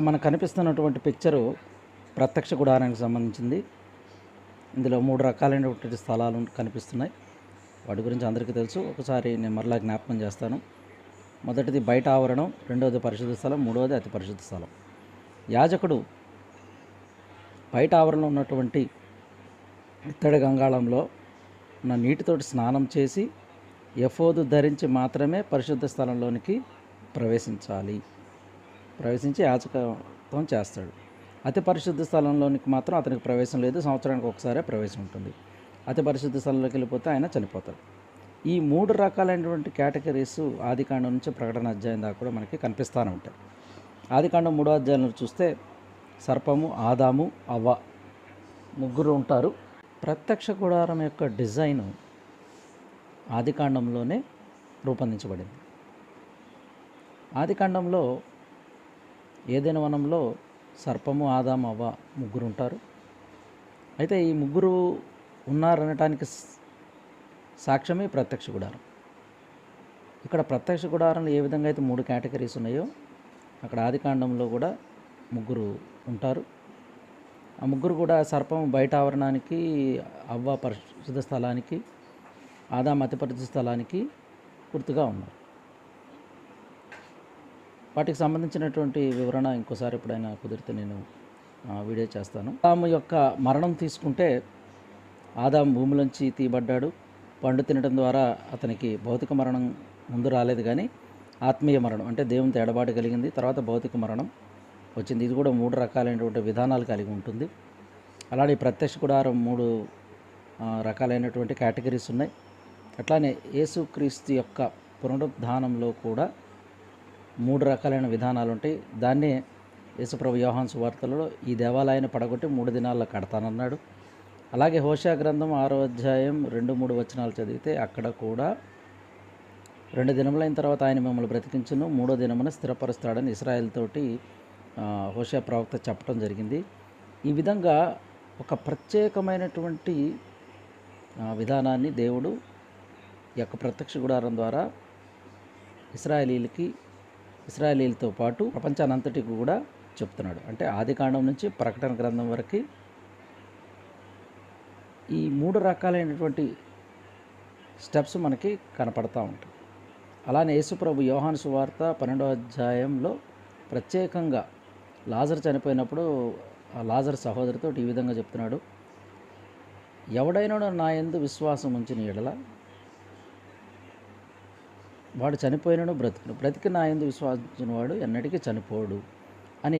మనకు కనిపిస్తున్నటువంటి పిక్చరు ప్రత్యక్ష గుడారానికి సంబంధించింది. ఇందులో మూడు రకాలైనటువంటి స్థలాలు కనిపిస్తున్నాయి. వాటి గురించి అందరికీ తెలుసు. ఒకసారి నేను మరలా జ్ఞాపకం చేస్తాను. మొదటిది బయట ఆవరణం రెండవది పరిశుద్ధ స్థలం మూడవది అతి పరిశుద్ధ స్థలం. యాజకుడు బయట ఆవరణలో ఉన్నటువంటి ఇత్తడి గంగాళంలో ఉన్న నీటితోటి స్నానం చేసి ఎఫోదు ధరించి మాత్రమే పరిశుద్ధ స్థలంలోనికి ప్రవేశించాలి. ప్రవేశించి యాచకత్వం చేస్తాడు. అతి పరిశుద్ధ స్థలంలోనికి మాత్రం అతనికి ప్రవేశం లేదు. సంవత్సరానికి ఒకసారే ప్రవేశం ఉంటుంది. అతి పరిశుద్ధ స్థలంలోకి వెళ్ళిపోతే ఆయన చనిపోతాడు. ఈ మూడు రకాలైనటువంటి కేటగిరీస్ ఆదికాండం నుంచి ప్రకటన అధ్యాయం దాకా కూడా మనకి కనిపిస్తూనే ఉంటాయి. ఆదికాండం మూడో అధ్యాయంలో చూస్తే సర్పము ఆదాము అవ్వ ముగ్గురు ఉంటారు. ప్రత్యక్ష గుడారం యొక్క డిజైను ఆదికాండంలోనే రూపొందించబడింది. ఆదికాండంలో ఏదైనా వనంలో సర్పము ఆదాము అవ్వ ముగ్గురు ఉంటారు అయితే ఈ ముగ్గురు ఉన్నారనటానికి సాక్ష్యమే ప్రత్యక్ష గుడారం. ఇక్కడ ప్రత్యక్ష గుడారంలో ఏ విధంగా అయితే మూడు కేటగిరీస్ ఉన్నాయో అక్కడ ఆదికాండంలో కూడా ముగ్గురు ఉంటారు. ఆ ముగ్గురు కూడా సర్పం బయట ఆవరణానికి అవ్వ పరిశుద్ధ స్థలానికి ఆదాం అతి పరిశుద్ధ స్థలానికి గుర్తుగా ఉన్నారు. వాటికి సంబంధించినటువంటి వివరణ ఇంకోసారి ఎప్పుడైనా కుదిరితే నేను వీడియో చేస్తాను. ఆదాము యొక్క మరణం తీసుకుంటే ఆదాం భూమిలోంచి తీయబడ్డాడు. పండు తినడం ద్వారా అతనికి భౌతిక మరణం ముందు రాలేదు కానీ ఆత్మీయ మరణం అంటే దేవుని ఎడబాటు కలిగింది. తర్వాత భౌతిక మరణం వచ్చింది. ఇది కూడా మూడు రకాలైనటువంటి విధానాలు కలిగి ఉంటుంది. అలానే ఈ ప్రత్యక్ష గుడారం మూడు రకాలైనటువంటి కేటగిరీస్ ఉన్నాయి. అట్లానే యేసుక్రీస్తు యొక్క పునరుద్ధానంలో కూడా మూడు రకాలైన విధానాలు ఉంటాయి దాన్నే యేసుప్రభు యోహాన్ వార్తలలో ఈ దేవాలయాన్ని పడగొట్టి మూడు దినాల్లో కడతానన్నాడు. అలాగే హోషా గ్రంథం ఆరో అధ్యాయం రెండు మూడు వచనాలు చదివితే అక్కడ కూడా రెండు దినములైన తర్వాత ఆయన మిమ్మల్ని బ్రతికించును మూడో దినమున స్థిరపరుస్తాడని ఇస్రాయల్ తోటి హోషా ప్రవక్త చెప్పడం జరిగింది. ఈ విధంగా ఒక ప్రత్యేకమైనటువంటి విధానాన్ని దేవుడు ఈ యొక్క ప్రత్యక్ష గుడారం ద్వారా ఇస్రాయలీలకి ఇస్రాయలీలతో పాటు ప్రపంచానంతటికి కూడా చెప్తున్నాడు. అంటే ఆదికాండం నుంచి ప్రకటన గ్రంథం వరకు ఈ మూడు రకాలైనటువంటి స్టెప్స్ మనకి కనపడతా ఉంటాయి. అలానే యేసుప్రభు యోహాను సువార్త పన్నెండో అధ్యాయంలో ప్రత్యేకంగా లాజర్ చనిపోయినప్పుడు ఆ లాజర్ సహోదరితో ఈ విధంగా చెప్తున్నాడు. ఎవడైనా నా ఎందు విశ్వాసం ఉంచిన ఎడల వాడు చనిపోయినను బ్రతుకును. బ్రతికి నా ఎందు విశ్వాసించిన వాడు ఎన్నటికీ చనిపోడు.